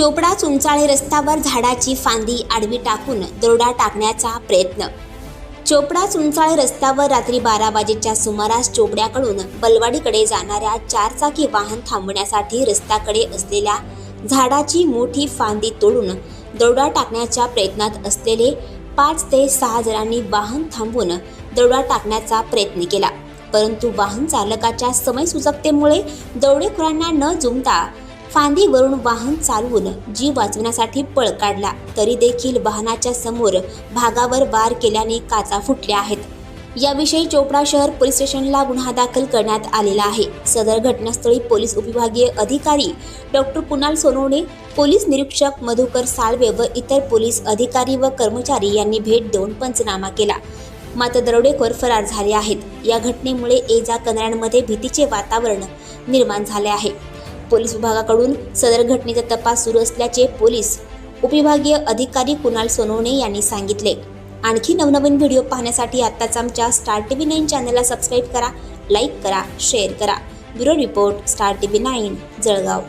चोपडा चुंचाळे रस्त्यावर झाडाची फांदी आडवी टाकून दरोडा टाकण्याचा प्रयत्न. चोपडा चुंचाळे रस्त्यावर रात्री बारा वाजेच्या सुमारास चोपड्याकडून बलवाडीकडे जाणाऱ्या चारचाकी वाहन थांबवण्यासाठी रस्त्याकडे असलेल्या झाडाची मोठी फांदी तोडून दरोडा टाकण्याच्या प्रयत्नात असलेले पाच ते सहा जणांनी वाहन थांबवून दरोडा टाकण्याचा प्रयत्न केला. परंतु वाहन चालकाच्या समयसूचकतेमुळे दरोडेखोरांना न जुमता फांदीवरून वाहन चालवून जीव वाचवण्यासाठी पळ काढला. तरी देखील वाहनाच्या समोर भागावर वार केल्याने काचा फुटल्या आहेत. याविषयी चोपडा शहर पोलीस स्टेशनला गुन्हा दाखल करण्यात आलेला आहे. सदर घटनास्थळी पोलीस उपविभागीय अधिकारी डॉक्टर कुणाल सोनवणे पोलीस निरीक्षक मधुकर साळवे व इतर पोलीस अधिकारी व कर्मचारी यांनी भेट देऊन पंचनामा केला. मात्र दरोडेखोर फरार झाले आहेत. या घटनेमुळे एजा जा भीतीचे वातावरण निर्माण झाले आहे. पोलीस विभागाकडून सदर घटनेचा तपास सुरू असल्याचे पोलीस उपविभागीय अधिकारी कुणाल सोनवणे यांनी सांगितले. आणखी नवनवीन व्हिडिओ पाहण्यासाठी आत्ताच आमच्या स्टार टी व्ही नाईन चॅनलला सबस्क्राईब करा लाईक करा शेअर करा. Bureau report star TV nine nine Jalgaon.